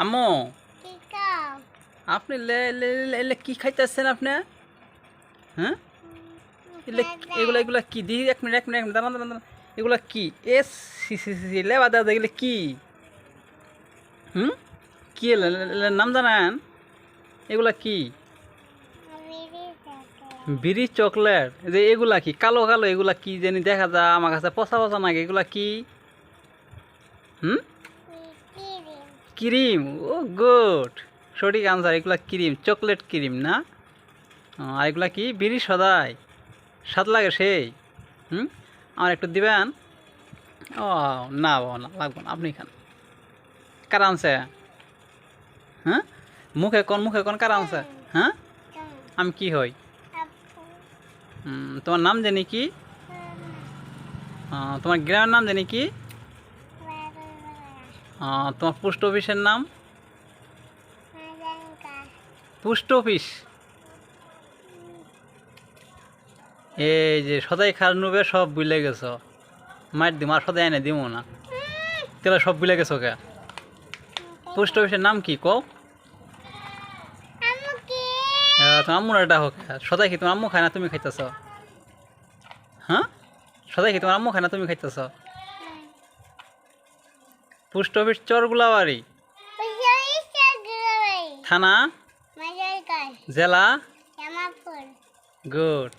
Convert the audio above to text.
আম্মু। আপনি এলে কি খাইতেছেন আপনি? হ্যাঁ? এলে এগুলা এগুলা কি? দি, এক মিনিট এক মিনিট এক মিনিট, দাঁড়ান দাঁড়ান। এগুলা কি? এস সি সি সি লেবা দাদা এগুলো কি? হুম? কি নাম জানেন? এগুলা কি? বিড়ি চকলেট। যে এগুলা কি? কালো কালো, এগুলা কি জানি দেখা যায়, আমার কাছে পচা পচা নাকি, এগুলা কি? হুম? ক্রিম ও গুড। সঠিক আনসার এগুলা ক্রিম চকলেট ক্রিম না? আর এগুলা কি? বিড়ি সদাই। স্বাদ লাগে সেই। হুম? আমার একটু দিবেন? ও না বাবা না লাগবো না আপনি খান। কার আনছে হ্যাঁ? মুখে কোন মুখে কোন কার আনছে হ্যাঁ? আমি কি হই? তোমার নাম জানি কি? তোমার গ্রামের নাম জানি কি? তোমার পোস্ট অফিসের নাম? Post office? এই যে সদাই খার নুবে সব বুলে গেছ। মার দিম, আর সদাই এনে দিব না। তাহলে সব বুলে গেছো কে? পোস্ট অফিসের নাম কি কও? তোমার আম্মুর এটা হোক সদাই কি তোমার আম্মু খায় না তুমি খাইতেছ? হ্যাঁ? সদাই কি তোমার আম্মু খায় না তুমি খাইতেছ? Post office চরগুলাবাড়ি। থানা? জেলা? গুড।